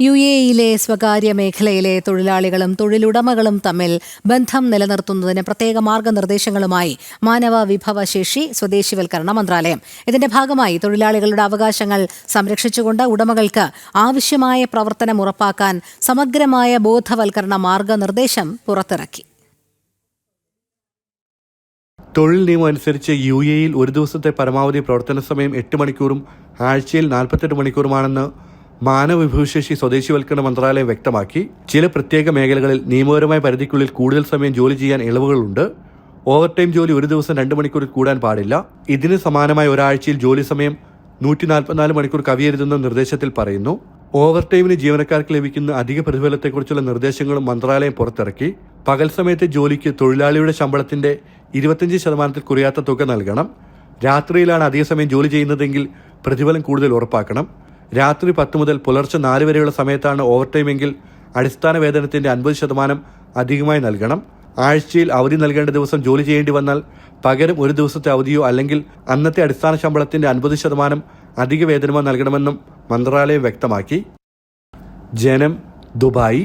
U A ഇയിലെ സ്വകാര്യ മേഖലയിലെ തൊഴിലാളികളും തൊഴിലുടമകളും തമ്മിൽ ബന്ധം നിലനിർത്തുന്നതിന് പ്രത്യേക മാർഗനിർദ്ദേശങ്ങളുമായി മാനവ വിഭവശേഷി സ്വദേശിവൽക്കരണ മന്ത്രാലയം. ഇതിന്റെ ഭാഗമായി തൊഴിലാളികളുടെ അവകാശങ്ങൾ സംരക്ഷിച്ചുകൊണ്ട് ഉടമകൾക്ക് ആവശ്യമായ പ്രവർത്തനം ഉറപ്പാക്കാൻ സമഗ്രമായ ബോധവൽക്കരണ മാർഗനിർദ്ദേശം പുറത്തിറക്കി. തൊഴിൽ നിയമം അനുസരിച്ച് യു എയിൽ ഒരു ദിവസത്തെ പരമാവധി പ്രവർത്തന സമയം എട്ട് മണിക്കൂറും ആഴ്ചയിൽ നാൽപ്പത്തെട്ട് മണിക്കൂറുമാണെന്ന് മാനവ വിഭവശേഷി സ്വദേശിവൽക്കരണ മന്ത്രാലയം വ്യക്തമാക്കി ചില പ്രത്യേക മേഖലകളിൽ നിയമപരമായ പരിധിക്കുള്ളിൽ കൂടുതൽ സമയം ജോലി ചെയ്യാൻ ഇളവുകളുണ്ട്. ഓവർ ടൈം ജോലി ഒരു ദിവസം രണ്ട് മണിക്കൂറിൽ കൂടാൻ പാടില്ല. ഇതിന് സമാനമായ ഒരാഴ്ചയിൽ ജോലി സമയം നൂറ്റി നാൽപ്പത്തിനാല് മണിക്കൂർ കവിയരുതെന്ന നിർദ്ദേശത്തിൽ പറയുന്നു. ഓവർ ടൈമിന് ജീവനക്കാർക്ക് ലഭിക്കുന്ന അധിക പ്രതിഫലത്തെക്കുറിച്ചുള്ള നിർദ്ദേശങ്ങളും മന്ത്രാലയം പുറത്തിറക്കി. പകൽ സമയത്തെ ജോലിക്ക് തൊഴിലാളിയുടെ ശമ്പളത്തിന്റെ ഇരുപത്തിയഞ്ച് ശതമാനത്തിൽ കുറയാത്ത തുക നൽകണം. രാത്രിയിലാണ് അധിക സമയം ജോലി ചെയ്യുന്നതെങ്കിൽ പ്രതിഫലം കൂടുതൽ ഉറപ്പാക്കണം. രാത്രി പത്ത് മുതൽ പുലർച്ചെ നാല് വരെയുള്ള സമയത്താണ് ഓവർ ടൈമെങ്കിൽ അടിസ്ഥാന വേതനത്തിന്റെ അൻപത് ശതമാനം അധികമായി നൽകണം. ആഴ്ചയിൽ അവധി നൽകേണ്ട ദിവസം ജോലി ചെയ്യേണ്ടി വന്നാൽ പകരം ഒരു ദിവസത്തെ അവധിയോ അല്ലെങ്കിൽ അന്നത്തെ അടിസ്ഥാന ശമ്പളത്തിന്റെ അൻപത് ശതമാനം അധിക വേതനമോ നൽകണമെന്നും മന്ത്രാലയം വ്യക്തമാക്കി. ജനം ദുബായ്